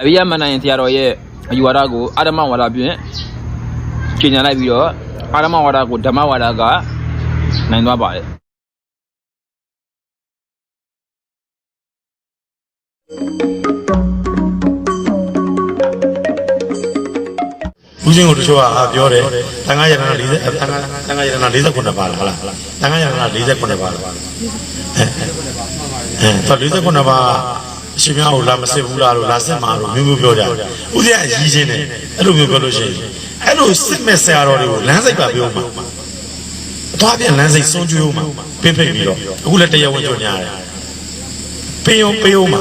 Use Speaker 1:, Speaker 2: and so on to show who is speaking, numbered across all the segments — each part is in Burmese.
Speaker 1: အရိယမဏ္ဍိုင်ဆရာတော်ရဲ့အယူဝါဒကိုအာရမဝါဒဖြင့်ကျင့်ကြံလိုက်ပြီးတော့အာရမဝါဒကိုဓမ္မဝါဒကနိုင်သွားပါတယ်
Speaker 2: ဦးချင်းကိုတချို့ကအာပြောတယ်တန်ခါရတနာ40တန်ခါတန်ခါရတနာ49ပါလားဟုတ်လားတန်ခါရတနာ49ပါလားအဲအဲတော့49ပါ အရှင်များကိုလာမစစ်ဘူးလားလို့လာစစ်မှာလို့မျိုးမျိုးပြောကြတယ်ဦးဇင်းအကြီးချင်းတယ်အဲ့လိုမျိုးပြောလို့ရှိရင်အဲ့လိုစစ်မဲ့ဆရာတော်တွေကိုလမ်းစိတ်ပါပြောမှာအသွားပြန်လမ်းစိတ်စွန့်ကြွေးဦးမှာပင်းဖိတ်ပြီးတော့အခုလည်းတရားဝင်ကြညာတယ်ပင်းယုံပင်းယုံမှာ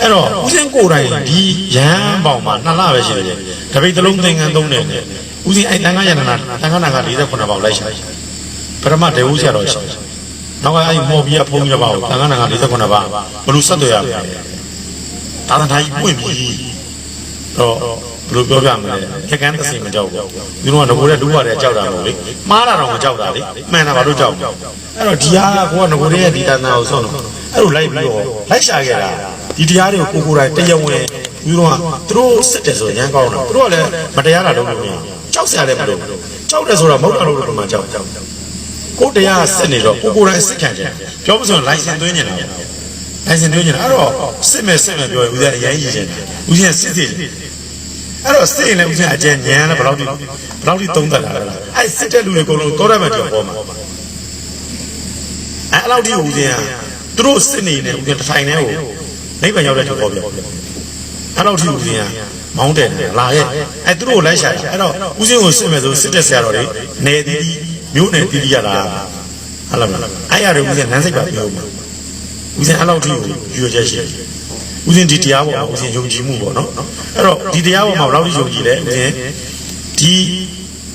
Speaker 2: အဲ့တော့ဦးဇင်းကိုယ်တိုင်ဒီရဟန်းပေါင်မှာနှစ်လပဲရှိတယ်တပိတ်တစ်လုံးသင်္ကန်းသုံးတယ်ဦးဇင်းအဲ့တန်ခါရတနာတန်ခါနာက48ပေါင်လိုက်ရှာပရမတေဦးဆရာတော်ရှိတယ် နောက်ကအဲ့မော်ဘီယာဖုန်းကြီးပါဦးတန်ခါနာက48ပါဘလို့ဆက်သွယ်ရမလဲသာသနာကြီးပွင့်ပြီတော့ဘယ်လိုပြောပြမလဲခက်ကန်းသစိမကြောက်ဘူးသူတို့ကငကိုတဲ့ဒူးရတဲ့ကြောက်တာမဟုတ်လေမှားတာတော့မကြောက်တာလေမှန်တာဘာလို့ကြောက်အဲ့တော့ဒီဟာကကိုကငကိုတဲ့ရဲ့ဒီတန်တာကိုဆုံးတော့အဲ့လိုလိုက်ပြီးတော့လိုက်ရှာခဲ့တာဒီတရားတွေကိုကိုကိုယ်တိုင်တရားဝင်သူတို့ကသူတို့စစ်တယ်ဆိုရန်ကောင်းတာသူတို့ကလည်းမတရားတာလုပ်လို့မရကြောက်စရာလည်းမလိုကြောက်တယ်ဆိုတာမဟုတ်တာလို့တော့မှကြောက် ကိုတရားစစ်နေတော့ကိုကိုယ်တိုင်စစ်ခံကြပြောမစွန်လိုင်စင်သွင်းနေတာလိုင်စင်သွင်းနေတာအဲ့တော့စစ်မဲ့စစ်မဲ့ပြောရင်ဦးဇင်းအရင်ကြီးချင်တယ်ဦးဇင်းစစ်စစ်အဲ့တော့စစ်ရင်လည်းဦးဇင်းအကျဉ်းညံလည်းဘယ်လောက်ဒီဘယ်လောက်ဒီသုံးသက်တာလဲအဲ့စစ်တဲ့လူတွေအကုန်လုံးတော်ရမှကြောက်ပေါ်မှာအဲ့လောက်ဒီဦးဇင်းကသူတို့စစ်နေနေဦးဇင်းတစ်ထိုင်တည်းကိုနိဗ္ဗာန်ရောက်တဲ့ကြောက်ပေါ်ပြအဲ့လောက်ဒီဦးဇင်းကမောင်းတယ်လာရဲ့အဲ့သူတို့လိုက်ရှာတယ်အဲ့တော့ဦးဇင်းကိုစစ်မဲ့ဆိုစစ်တဲ့ဆရာတော်တွေနေတီးတီး မျိုးနယ်တီးတီးရလားဟုတ်လားမလားအဲ့ရတယ်ဦးဇင်းနန်းစိတ်ပါပြောမှာဦးဇင်းအဲ့လောက်ဒီကိုယူရချက်ရှိတယ်ဦးဇင်းဒီတရားပေါ်မှာဦးဇင်းယုံကြည်မှုပေါ့နော်အဲ့တော့ဒီတရားပေါ်မှာဘယ်လောက်ထိယုံကြည်လဲဦးဇင်းဒီ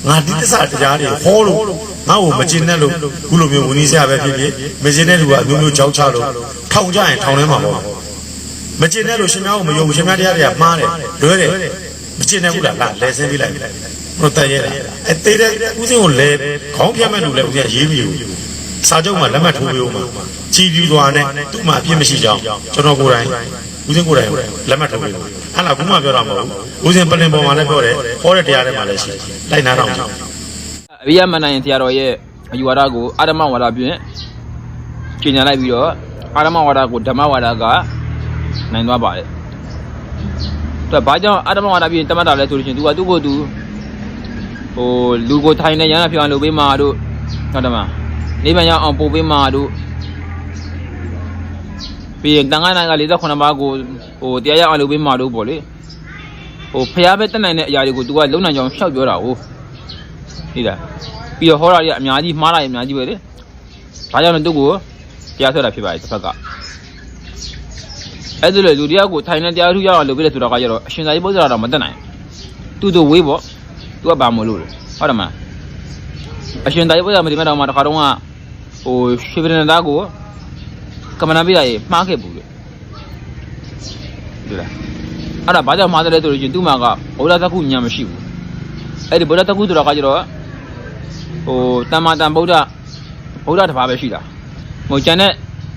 Speaker 2: ငါဒီသစ္စာတရားတွေဟောလို့ငါ့ကိုမကျင်တဲ့လို့ခုလိုမျိုးဝင်ကြီးဆရာပဲဖြစ်ဖြစ်မကျင်တဲ့လူကအမျိုးမျိုးကြောက်ချလို့ထောင်ကြရင်ထောင်ထဲမှာပေါ့မကျင်တဲ့လို့ရှင်များကိုမယုံရှင်များတရားတွေကမှားတယ်လွဲတယ်မကျင်တဲ့ဘူးလားလာလဲဆင်းပြလိုက် ဘုတည့်ရဲလားအဲတေးတဲ့ဦးစင်းကိုလဲခေါင်းပြတ်မဲ့လူလဲဦးစင်းရေးပြီးဘူးစာချုပ်မှာလက်မှတ်ထိုးပြီးဦးမှာချီပြူသွားနဲ့သူ့မှာအပြစ်မရှိကြောင်းကျွန်တော်ကိုယ်တိုင်ဦးစင်းကိုယ်တိုင်လက်မှတ်ထိုးပြီးဟာလားခုမှပြောတာမဟုတ်ဘူးဦးစင်းပလင်ပေါ်မှာလည်းပြောတယ်ဟောတဲ့တရားတွေမှာလည်းရှိလိုက်နာတော့ကြည့်
Speaker 1: အရိယမဏ္ဍိုင်ဆရာတော်ရဲ့အယူဝါဒကိုအာရမဝါဒဖြင့်ကျင့်ကြံလိုက်ပြီးတော့အာရမဝါဒကိုဓမ္မဝါဒကနိုင်သွားပါတယ်သူကဘာကြောင့်အာရမဝါဒဖြင့်တတ်မှတ်တာလဲဆိုလို့ရှိရင်သူကသူ့ကိုယ်သူ ဟိုလူကိုထိုင်နေရဟန်းပြောင်းလုပ်ပေးမှာတို့ဟုတ်တယ်မနေပညာအောင်ပို့ပေးမှာတို့ပြီးရင်တန်ခါနိုင်က48ပါးကိုဟိုတရားရအောင်လုပ်ပေးမှာတို့ပေါ့လေဟိုဖျားပဲတက်နိုင်တဲ့အရာတွေကို तू ကလုံနိုင်ကြောင်ရှောက်ပြောတာဟုတ်ဟိလားပြီးတော့ဟောတာကြီးအများကြီးမှားတာကြီးအများကြီးပဲလေဒါကြောင့်လည်းသူ့ကိုတရားဆွဲတာဖြစ်ပါတယ်တစ်ဖက်ကအဲ့ဒါလေလူတရားကိုထိုင်နေတရားထူးရအောင်လုပ်ပြတဲ့ဆိုတာကကြတော့အရှင်သာကြီးပုဒ်စရာတော့မတက်နိုင်သူ့သူဝေးပေါ့ သူကဘာမလို့လဲဟုတ်တယ်မလားအရှင်သာကြီးပုဒ်စရာမတင်မဲ့တော့မှတခါတော့ကဟိုရွှေပြည်နယ်သားကိုကမ္မနာပြရည်မှားခဲ့ဘူးလေဒီလားအဲ့ဒါဘာကြောင့်မှားတယ်လဲဆိုလို့ရှိရင်သူ့မှာကဘုရားသက္ခုညာမရှိဘူးအဲ့ဒီဘုရားသက္ခုဆိုတာကကြတော့ဟိုတမ္မာတန်ဗုဒ္ဓဗုဒ္ဓတစ်ပါးပဲရှိတာဟိုကျန်တဲ့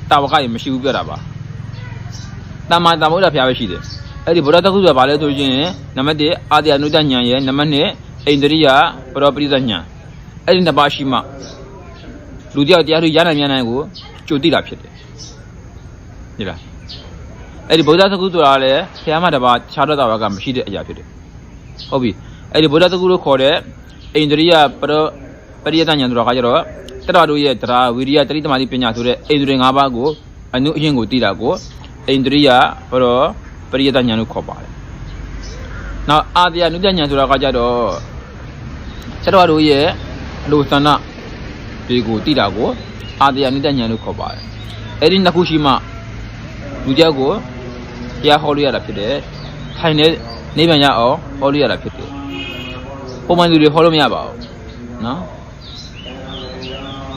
Speaker 1: တာဝကကြီးမရှိဘူးပြောတာပါတမ္မာတန်ဗုဒ္ဓဖျားပဲရှိတယ်အဲ့ဒီဗုဒ္ဓတကုဆိုတာဘာလဲဆိုရင်နံပါတ်1အာတယနုတ္တဉာဏ်ရဲ့နံပါတ်2 အိန္ဒြိယပရောပရိသဉာဏ်အဲ့ဒီနှစ်ပါးရှိမှလူတယောက်တရားသူရနိုင်မြန်နိုင်ကိုကြိုသိတာဖြစ်တယ်ဒီလားအဲ့ဒီဗုဒ္ဓတကုဆိုတာလည်းဖျားမတစ်ပါးခြားတော့တာဝကမရှိတဲ့အရာဖြစ်တယ်ဟုတ်ပြီအဲ့ဒီဗုဒ္ဓတကုလို့ခေါ်တဲ့အိန္ဒြိယပရောပရိယတဉာဏ်ဆိုတာကကြတော့တတတို့ရဲ့တရားဝိရိယတတိတမာတိပညာဆိုတဲ့အိန္ဒြေ၅ပါးကိုအနုအရင်ကိုသိတာကိုအိန္ဒြိယဘရောပရိယတဉာဏ်လို့ခေါ်ပါတယ်။နောက်အာတယနုတဉာဏ်ဆိုတာကကြတော့ တတတို့ရဲ့အလိုသဏ္ဍတွေကိုသိတာကိုအာတယနုတဉာဏ်လို့ခေါ်ပါတယ်။အဲ့ဒီနှစ်ခုရှိမှလူကြောက်ကိုတရားဟောလို့ရတာဖြစ်တယ်။ထိုင်တဲ့နိဗ္ဗာန်ရအောင်ဟောလို့ရတာဖြစ်တယ်။ပုံမှန်လူတွေဟောလို့မရပါဘူး။နော်။